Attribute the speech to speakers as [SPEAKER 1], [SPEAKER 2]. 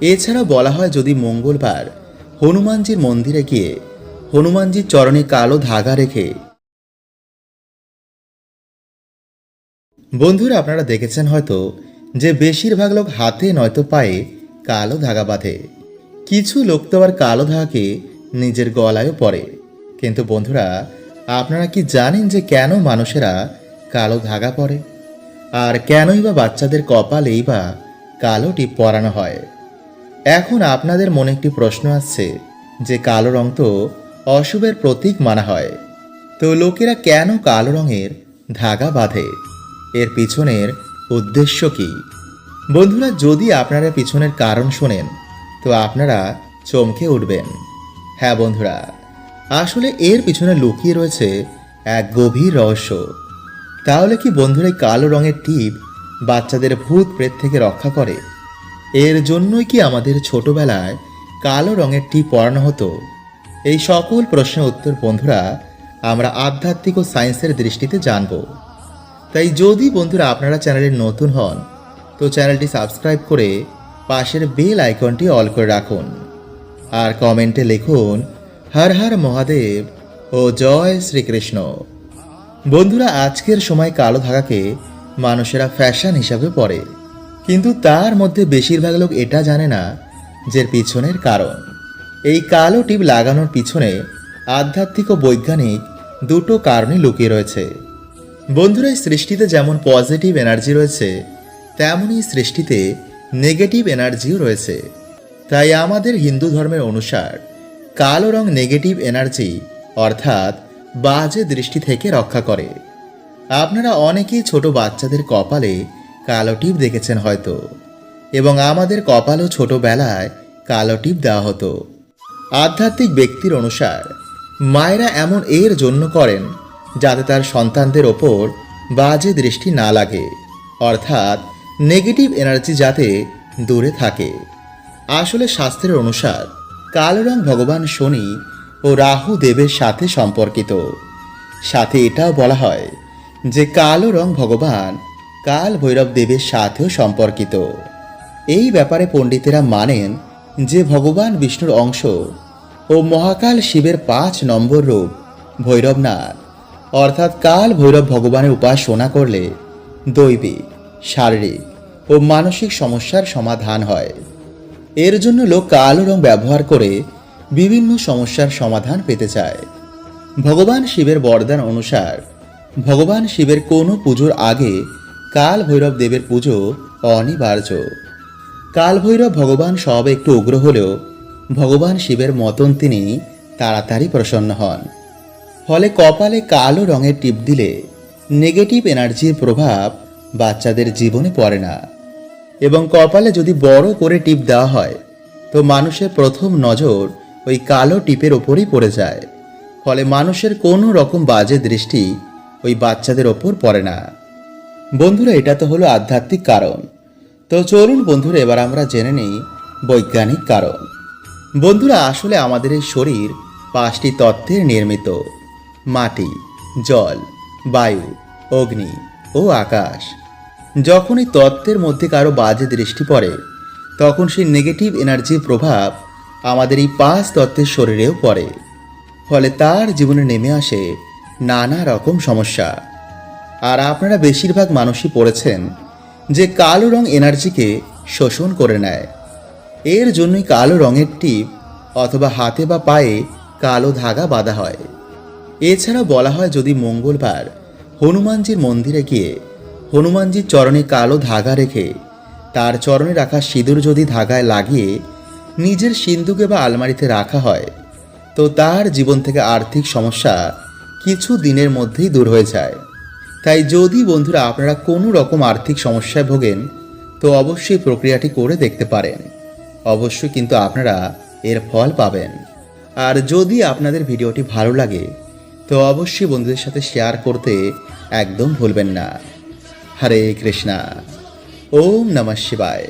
[SPEAKER 1] এছাড়া বলা হয় যদি মঙ্গলবার হনুমানজির মন্দিরে গিয়ে হনুমানজির চরণে কালো ধাগা রেখে বন্ধুরা আপনারা দেখেছেন হয়তো যে বেশিরভাগ লোক হাতে নয়তো পায়ে কালো ধাগা বাঁধে। কিছু লোক তো আবার কালো ধাগাকে নিজের গলায়ও পরে। কিন্তু বন্ধুরা, আপনারা কি জানেন যে কেন মানুষেরা কালো ধাগা পরে? আর কেনই বা বাচ্চাদের কপালেই বা কালো টিপ পরানো হয়? এখন আপনাদের মনে একটি প্রশ্ন আসছে, যে কালো রং তো অশুভের প্রতীক মানা হয়। তো লোকেরা কেন কালো রঙের ধাগা বাঁধে? এর পিছনের উদ্দেশ্য কি? বন্ধুরা, যদি আপনারা পিছনের কারণ শোনেন, তো আপনারা চমকে উঠবেন। হ্যাঁ বন্ধুরা, আসলে এর পিছনে লুকিয়ে রয়েছে এক গভীর রহস্য। তাহলে কি বন্ধুরা কালো রঙের টিপ বাচ্চাদের ভূত প্রেত থেকে রক্ষা করে? এর জন্যই কি আমাদের ছোটবেলায় কালো রঙের টিপ পরানো হতো? এই সকল প্রশ্নের উত্তর, বন্ধুরা, আমরা আধ্যাত্মিক ও সায়েন্সের দৃষ্টিতে জানব। তাই যদি বন্ধুরা আপনারা চ্যানেলে নতুন হন, তো চ্যানেলটি সাবস্ক্রাইব করে পাশের বেল আইকনটি অল করে রাখুন। আর কমেন্টে লিখুন, হর হর মহাদেব ও জয় শ্রীকৃষ্ণ। বন্ধুরা, আজকের সময় কালো ধাগাকে মানুষেরা ফ্যাশন হিসাবে পরে। কিন্তু তার মধ্যে বেশিরভাগ লোক এটা জানে না যে পিছনের কারণ। এই কালো টিপ লাগানোর পিছনে আধ্যাত্মিক ও বৈজ্ঞানিক দুটো কারণই লুকিয়ে রয়েছে। বন্ধুরা, এই সৃষ্টিতে যেমন পজিটিভ এনার্জি রয়েছে, তেমনই সৃষ্টিতে নেগেটিভ এনার্জিও রয়েছে। তাই আমাদের হিন্দু ধর্মের অনুসার কালো রং নেগেটিভ এনার্জি অর্থাৎ বাজে দৃষ্টি থেকে রক্ষা করে। আপনারা অনেকেই ছোট বাচ্চাদের কপালে কালো টিপ দেখেছেন হয়তো। এবং আমাদের কপালও ছোটবেলায় কালো টিপ দেওয়া হতো। আধ্যাত্মিক ব্যক্তির অনুসার, মায়েরা এমন এর জন্য করেন যাতে তার সন্তানদের ওপর বাজে দৃষ্টি না লাগে, অর্থাৎ নেগেটিভ এনার্জি যাতে দূরে থাকে। আসলে শাস্ত্রের অনুসার, কালো রং ভগবান শনি ও রাহু দেবের সাথে সম্পর্কিত। সাথে এটাও বলা হয় যে কালো রং ভগবান কাল ভৈরব দেবের সাথেও সম্পর্কিত। এই ব্যাপারে পণ্ডিতেরা মানেন যে ভগবান বিষ্ণুর অংশ ও মহাকাল শিবের পাঁচ নম্বর রূপ ভৈরবনাথ। অর্থাৎ কাল ভৈরব ভগবানের উপাসনা করলে দৈবিক, শারীরিক ও মানসিক সমস্যার সমাধান হয়। এর জন্য লোক কালো রং ব্যবহার করে বিভিন্ন সমস্যার সমাধান পেতে চায়। ভগবান শিবের বরদান অনুসার ভগবান শিবের কোনো পুজোর আগে কাল ভৈরব দেবের পুজো অনিবার্য। কাল ভৈরব ভগবান সব একটু উগ্র হলেও ভগবান শিবের মতন তিনি তাড়াতাড়ি প্রসন্ন হন। ফলে কপালে কালো রঙের টিপ দিলে নেগেটিভ এনার্জির প্রভাব বাচ্চাদের জীবনে পড়ে না। এবং কপালে যদি বড় করে টিপ দেওয়া হয়, তো মানুষের প্রথম নজর ওই কালো টিপের ওপরই পড়ে যায়। ফলে মানুষের কোনো রকম বাজে দৃষ্টি ওই বাচ্চাদের ওপর পড়ে না। বন্ধুরা, এটা তো হলো আধ্যাত্মিক কারণ। তো চলুন বন্ধুরা, এবার আমরা জেনে নিই বৈজ্ঞানিক কারণ। বন্ধুরা, আসলে আমাদের এই শরীর পাঁচটি তত্ত্বের নির্মিত। মাটি, জল, বায়ু, অগ্নি ও আকাশ। যখন এই তত্ত্বের মধ্যে কারও বাজে দৃষ্টি পড়ে, তখন সেই নেগেটিভ এনার্জির প্রভাব আমাদের এই পাঁচ তত্ত্বের শরীরেও পড়ে। ফলে তার জীবনে নেমে আসে নানা রকম সমস্যা। আর আপনারা বেশিরভাগ মানুষই পড়েছেন যে কালো রং এনার্জিকে শোষণ করে নেয়। এর জন্যই কালো রঙের টিপ অথবা হাতে বা পায়ে কালো ধাগা বাঁধা হয়। এছাড়া বলা হয় যদি মঙ্গলবার হনুমানজির মন্দিরে গিয়ে হনুমানজির চরণে কালো ধাগা রেখে তার চরণে রাখা সিঁদুর যদি ধাগায় লাগিয়ে নিজের সিন্ধুকে বা আলমারিতে রাখা হয়, তো তার জীবন থেকে আর্থিক সমস্যা কিছু দিনের মধ্যেই দূর হয়ে যায়। তাই যদি বন্ধুরা আপনারা কোনো রকম আর্থিক সমস্যায় ভোগেন, তো অবশ্যই প্রক্রিয়াটি করে দেখতে পারেন। অবশ্যই কিন্তু আপনারা এর ফল পাবেন। আর যদি আপনাদের ভিডিওটি ভালো লাগে, তো অবশ্যই বন্ধুদের সাথে শেয়ার করতে একদম ভুলবেন না। হরে কৃষ্ণা। ওম নমঃ শিবায়।